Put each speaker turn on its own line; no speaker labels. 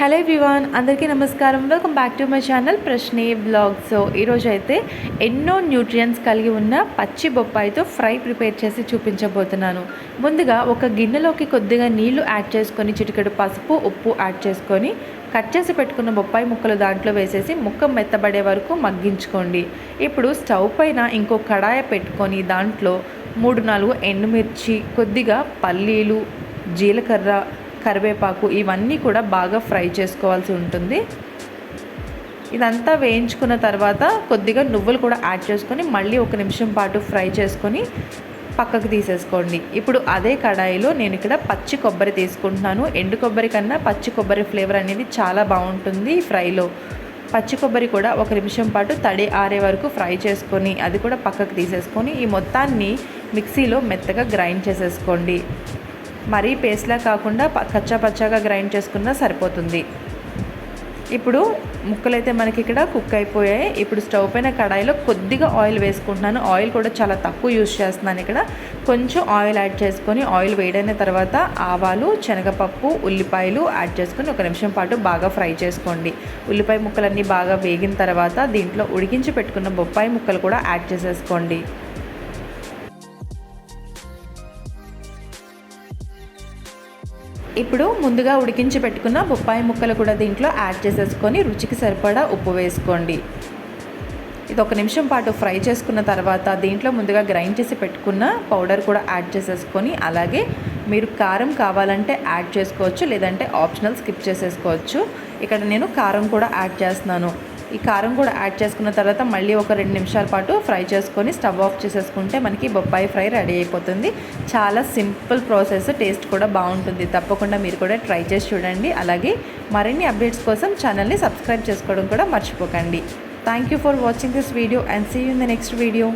Hello everyone అందరికీ నమస్కారం. Welcome back to my channel ప్రశ్నే బ్లాగ్ సో ఈరోజు అయితే ఎన్నో న్యూట్రియంట్స్ కలిగి ఉన్న పచ్చి బొప్పాయితో ఫ్రై ప్రిపేర్ చేసి చూపించబోతున్నాను. ముందుగా ఒక గిన్నెలోకి కొద్దిగా నీళ్ళు యాడ్ చేసుకొని చిటికెడు పసుపు ఉప్పు యాడ్ చేసుకొని కట్ చేసి పెట్టుకున్న బొప్పాయి ముక్కలు దాంట్లో వేసేసి ముక్క మెత్తబడే వరకు మగ్గించుకోండి. ఇప్పుడు స్టవ్ పైన ఇంకో కడాయ పెట్టుకొని దాంట్లో మూడు నాలుగు ఎండుమిర్చి కొద్దిగా పల్లీలు జీలకర్ర కరివేపాకు ఇవన్నీ కూడా బాగా ఫ్రై చేసుకోవాల్సి ఉంటుంది. ఇదంతా వేయించుకున్న తర్వాత కొద్దిగా నువ్వులు కూడా యాడ్ చేసుకొని మళ్ళీ ఒక నిమిషం పాటు ఫ్రై చేసుకొని పక్కకు తీసేసుకోండి. ఇప్పుడు అదే కడాయిలో నేను ఇక్కడ పచ్చి కొబ్బరి తీసుకుంటున్నాను. ఎండు కొబ్బరి కన్నా పచ్చి కొబ్బరి ఫ్లేవర్ అనేది చాలా బాగుంటుంది ఫ్రైలో. పచ్చి కొబ్బరి కూడా ఒక నిమిషం పాటు తడి ఆరే వరకు ఫ్రై చేసుకొని అది కూడా పక్కకు తీసేసుకొని ఈ మొత్తాన్ని మిక్సీలో మెత్తగా గ్రైండ్ చేసేసుకోండి. మరీ పేస్ట్లా కాకుండా కచ్చా పచ్చాగా గ్రైండ్ చేసుకున్నా సరిపోతుంది. ఇప్పుడు ముక్కలైతే మనకి ఇక్కడ కుక్ అయిపోయాయి. ఇప్పుడు స్టవ్ పైన కడాయిలో కొద్దిగా ఆయిల్ వేసుకుంటున్నాను. ఆయిల్ కూడా చాలా తక్కువ యూజ్ చేస్తున్నాను ఇక్కడ. కొంచెం ఆయిల్ యాడ్ చేసుకొని ఆయిల్ వేడైన తర్వాత ఆవాలు శనగపప్పు ఉల్లిపాయలు యాడ్ చేసుకొని ఒక నిమిషం పాటు బాగా ఫ్రై చేసుకోండి. ఉల్లిపాయ ముక్కలన్నీ బాగా వేగిన తర్వాత దీంట్లో ఉడికించి పెట్టుకున్న బొప్పాయి ముక్కలు కూడా యాడ్ చేసేసుకోండి. ఇప్పుడు ముందుగా ఉడికించి పెట్టుకున్న బొప్పాయి ముక్కలు కూడా దీంట్లో యాడ్ చేసేసుకొని రుచికి సరిపడా ఉప్పు వేసుకోండి. ఇది ఒక నిమిషం పాటు ఫ్రై చేసుకున్న తర్వాత దీంట్లో ముందుగా గ్రైండ్ చేసి పెట్టుకున్న పౌడర్ కూడా యాడ్ చేసేసుకొని అలాగే మీరు కారం కావాలంటే యాడ్ చేసుకోవచ్చు లేదంటే ఆప్షనల్ స్కిప్ చేసేసుకోవచ్చు. ఇక్కడ నేను కారం కూడా యాడ్ చేస్తున్నాను. ఈ కారం కూడా యాడ్ చేసుకున్న తర్వాత మళ్ళీ ఒక రెండు నిమిషాల పాటు ఫ్రై చేసుకొని స్టవ్ ఆఫ్ చేసేసుకుంటే మనకి బొప్పాయి ఫ్రై రెడీ అయిపోతుంది. చాలా సింపుల్ ప్రాసెస్ టేస్ట్ కూడా బాగుంటుంది. తప్పకుండా మీరు కూడా ట్రై చేసి చూడండి. అలాగే మరిన్ని అప్డేట్స్ కోసం ఛానల్ని సబ్స్క్రైబ్ చేసుకోవడం కూడా మర్చిపోకండి. Thank you for watching this video and see you in the next video